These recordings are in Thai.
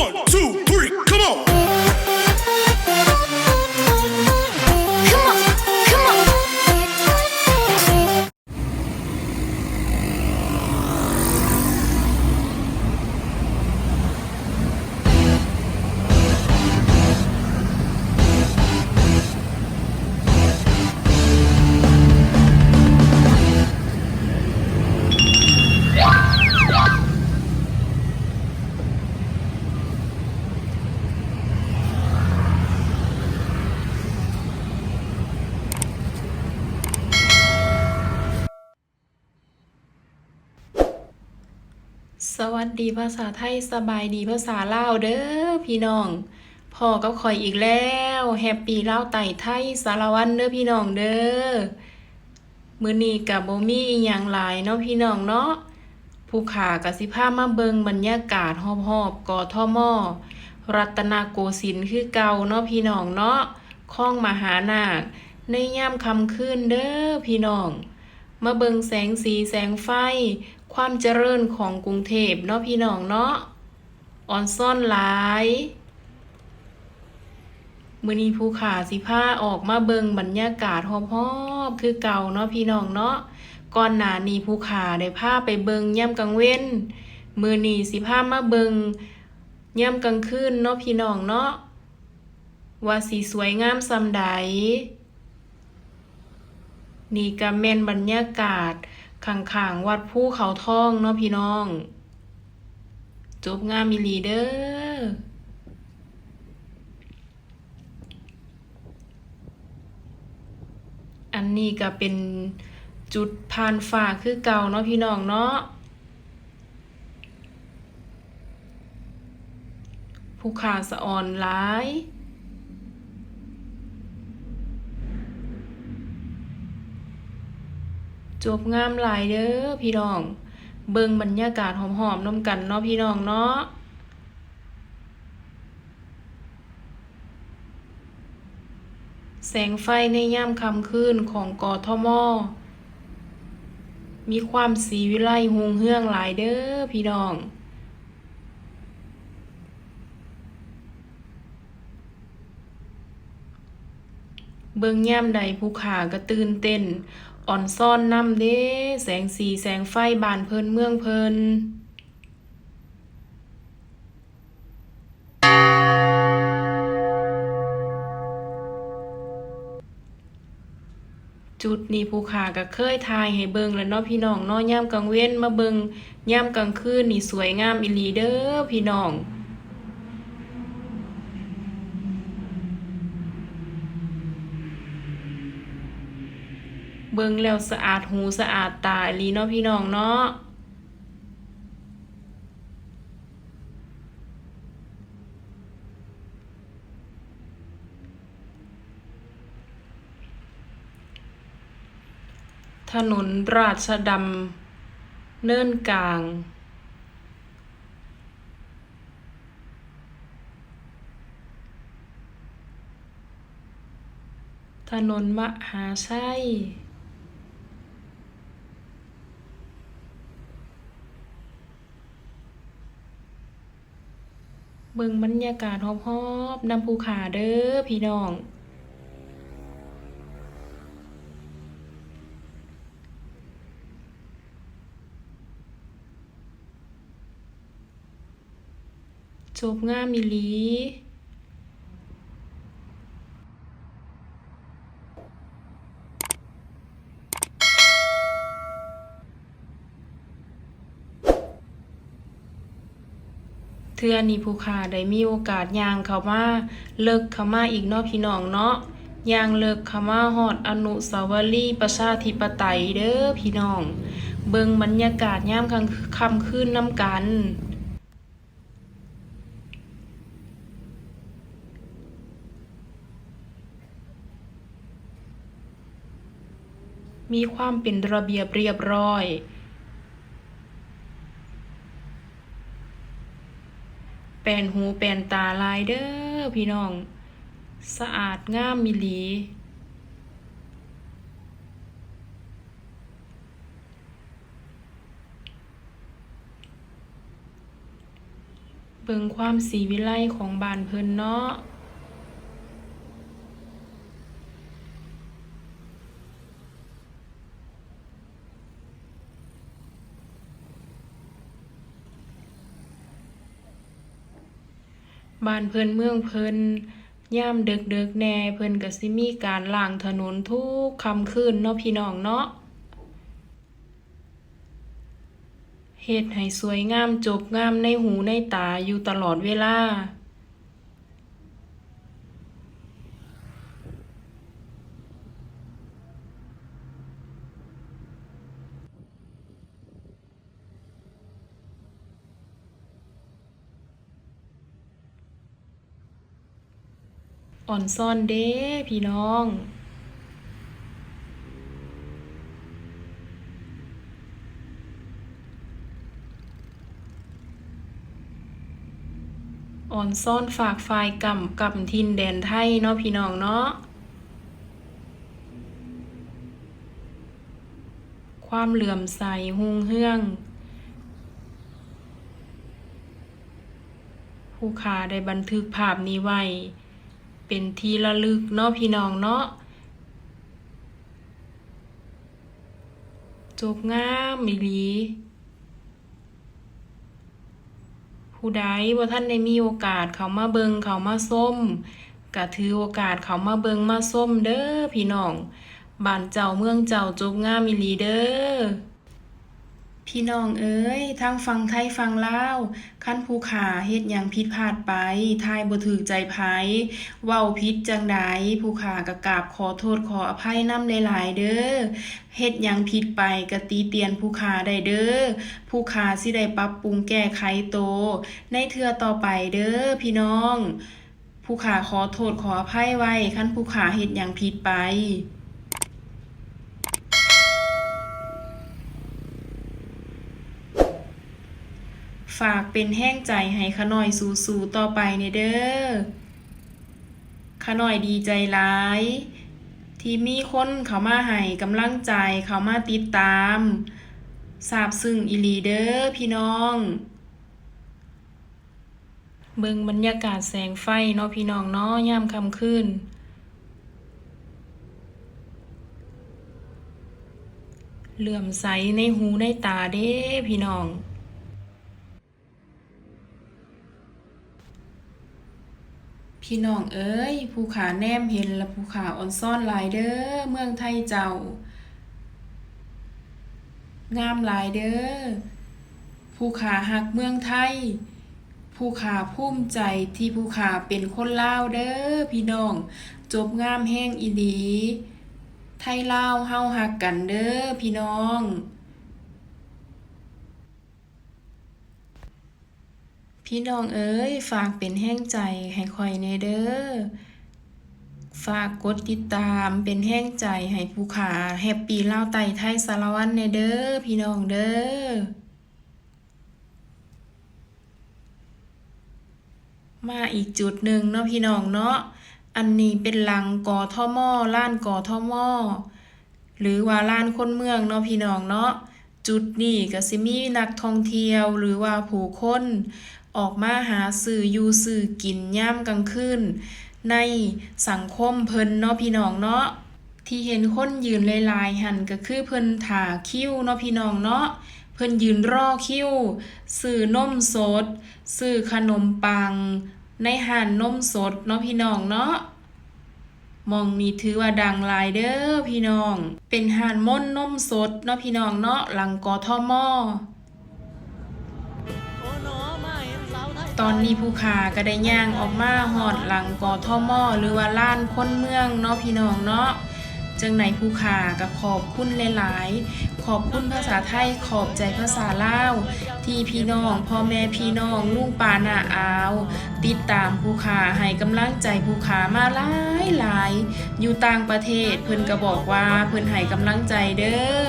One, two, สวัสดีภาษาไทยสบายดีภาษาลาวเด้อพี่น้องพ่อกับข่อยอีกแล้วแฮปปี้ลาวไต่ไทยสารวันเด้อพี่น้องเด้อมื้อนี้กับบ่มีอีหยังหลายเนาะพี่น้องเนาะผู้ขากสิพามาเบิงบรรยากาศรอบๆกอทอมอรัตนโกสินทร์คือเก่าเนาะพี่น้องเนาะคลองมหานาคในยามค่ำคืนเด้อพี่น้องมาเบิงแสงสีแสงไฟ ความเจริญของกรุงเทพเนาะพี่น้องเนาะออนซ่อนหลายมือนีภูขาสิพาออกมาเบิงบรรยากาศรอบๆคือเก่าเนาะพี่น้องเนาะก่อนหน้านีภูขาได้พาไปเบิงย่ำกลางเว้นมือนีสิพามาเบิงย่ำกลางคืนเนาะพี่น้องเนาะว่าสิสวยงามซำใดนี่ก็แม่นบรรยากาศ ข้างๆวัดภูเขาทองเนาะพี่น้องจบงามอีลีเด้ออันนี้ก็เป็นจุดผ่านฟ้าคือเก่าเนาะพี่น้องเนาะผู้ขาสะออนหลาย จบงามหลายเด้อพี่น้อง เบิ่งบรรยากาศหอมๆน้ำกันเนาะพี่น้องเนาะแสงไฟในย่ามค่ำคืนของกอทมมีความสีวิไลหงเฮืองหลายเด้อพี่น้อง เบิ่งย่ามใดผู้ขาก็ตื่นเต้น อ่อนซ่อนน้ำเด้ แสงสีแสงไฟบานเพลินเมืองเพลินจุดนี้ผู้ขาก็เคยทายให้เบิงแล้วเนาะพี่น้องเนาะย่ามกลางเว้นมาเบิงย่ามกลางคืนนี่สวยงามอีหลีเด้อพี่น้อง เบิ่งแล้วสะอาดหูสะอาดตาลีเนาะพี่น้องเนาะถนนราชดำเนินกลาง ถนนมหาชัย เบิ่งบรรยากาศฮอบๆนำภูขาเด้อพี่น้อง จบงามอีลี เทื่อนี้ผู้ขาได้มีโอกาสย่างเข้ามาเลิกเข้ามาอีกเนาะพี่น้องเนาะย่างเลิกเข้ามาฮอดอนุสาวรีย์ประชาธิปไตยเด้อพี่น้อง เบิ่งบรรยากาศยามกลางค่ำคืนน้ำกันมีความเป็นระเบียบเรียบร้อย ปลนหูแปลนตาลายเด้อพี่น้อง สะอาดงามมิลี เบิ่งความสีวิไลของบานเพิ่นเนาะ บ้านเพิ่นเมืองเพิ่นย่ามเดึกเดึกแน่เพิ่นก็สิมีการล้างถนนทุกค่ำคืนเนาะพี่น้องเนาะเฮ็ดให้สวยงามจบงามในหูในตาอยู่ตลอดเวลา อ่อนซ่อนเด้พี่น้อง อ่อนซ่อนฝากฝ่ายกำกับทินแดนไทยเนาะพี่น้องเนาะความเหลื่อมใสหุงเฮือง ผู้ขาได้บันทึกภาพนี้ไว้ เป็นที่ระลึกเนาะพี่น้องเนาะจบงามอีหลีผู้ใดว่าท่านได้มีโอกาสเขามาเบิงเขามาส้มก็ถือโอกาสเขามาเบิงมาส้มเด้อพี่น้องบ้านเจ้าเมืองเจ้าจบงามอีหลีเด้อ พี่น้องเอ้ยทางฟังไทยฟังลาวขั้นผู้ขาเฮ็ดหยังผิดพลาดไป ทายบ่ถูกใจไผเว้าผิดจังใดผู้ขากะกราบขอโทษขออภัยนำหลาย ๆ เด้อเฮ็ดหยังผิดไปกะตีเตียนผู้ขาได้เด้อผู้ขาสิได้ปรับปรุงแก้ไขโต ในเทื่อต่อไปเด้อพี่น้อง ผู้ขาขอโทษขออภัยไว้คันผู้ขาเฮ็ดหยังผิดไป ฝากเป็นแห้งใจให้ขะหน่อยสู่ๆต่อไปในเด้อขะหน่อยดีใจหลาย ที่มีคนเขามาให้กำลังใจเขามาติดตามทราบซึ้งอีลีเด้อพี่น้องเบิ่งบรรยากาศแสงไฟเนาะพี่น้องเนาะยามค่ำคืนเหลื่อมใสในหูในตาเด้พี่น้อง พี่น้องเอ้ยภูขาแนมเห็นละภูขาออนซ่อนลายเด้อเมืองไทยเจ้า งามลายเด้อภูขาหักเมืองไทยภูขาภูมิใจที่ภูขาเป็นคนลาวเด้อพี่น้อง จบงามแห้งอีหลีไทยลาวเฮาหักกันเด้อพี่น้อง พี่น้องเอ้ย ฝากเป็นแห้งใจให้คอยเนเด้อ ฝากกดติดตามเป็นแห้งใจให้ผู้ขาแฮปปี้ลาวไตไทยสารวันเนเด้อพี่น้องเด้อ มาอีกจุดหนึ่งเนาะพี่น้องเนาะ อันนี้เป็นหลังกอท่อมอล้านกอท่อมอหรือว่าล้านคนเมืองเนาะพี่น้องเนาะ จุดนี้ก็สิมีนักท่องเที่ยวหรือว่าผู้คนออกมาหาสื่ออยู่สื่อกินย่ามกลางคืนในสังคมเพิ่นเนาะพี่น้องเนาะที่เห็นคนยืนหลายๆหันก็คือเพิ่นถ่าคิ้วเนาะพี่น้องเนาะเพิ่นยืนรอคิ้วซื้อนมสดซื้อขนมปัง ในห้านนมสดเนาะพี่น้องเนาะ มองนี้ถือว่าดังหลายเด้อพี่น้อง เป็นหานม่นนมสดเนาะพี่น้องเนาะหลังกอทอมอตอนนี้ผู้ขาก็ได้ย่างออกมาหอดหลังกอทอมอหรือว่าล้านคนเมืองเนาะพี่น้องเนาะ จังไหนผู้ขาก็ขอบคุณหลายๆ ขอบคุณภาษาไทยขอบใจภาษาลาว ที่พี่น้องพ่อแม่พี่น้องลุงปานาอาว ติดตามผู้ขาให้กำลังใจผู้ขามาหลายหลายอยู่ต่างประเทศเพิ่นก็บอกว่าเพิ่นให้กำลังใจเด้อ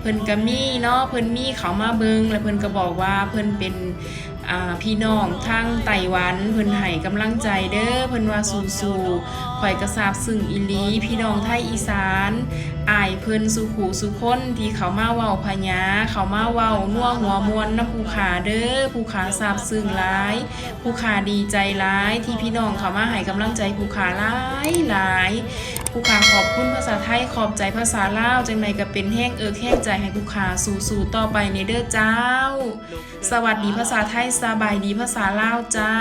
เพิ่นก็มีเนาะเพิ่นมีเขามาเบิงแล้วเพิ่นก็บอกว่าเพิ่นเป็น พี่น้องทั้งไต้หวันเพิ่นให้กำลังใจเด้อเพิ่นว่าสู้ๆข่อยกระซาบซึ่งอีหลี พี่น้องไทยอีสานอายเพิ่นสุขูสุคนที่เขามาเว้าพญาเขามาเว้านัวหัวมวนน้ำภูขาเด้อภูขาซาบซึ่งหลายภูขาดีใจหลายที่พี่น้องเขามาให้กำลังใจภูขาหลายหลาย ผู้ขาขอบคุณภาษาไทยขอบใจภาษาลาวจังไดก็เป็นแห้งเอิกแห้งใจให้ผู้ขาสู่ๆต่อไปในเด้อเจ้า สวัสดีภาษาไทยสบายดีภาษาลาวเจ้า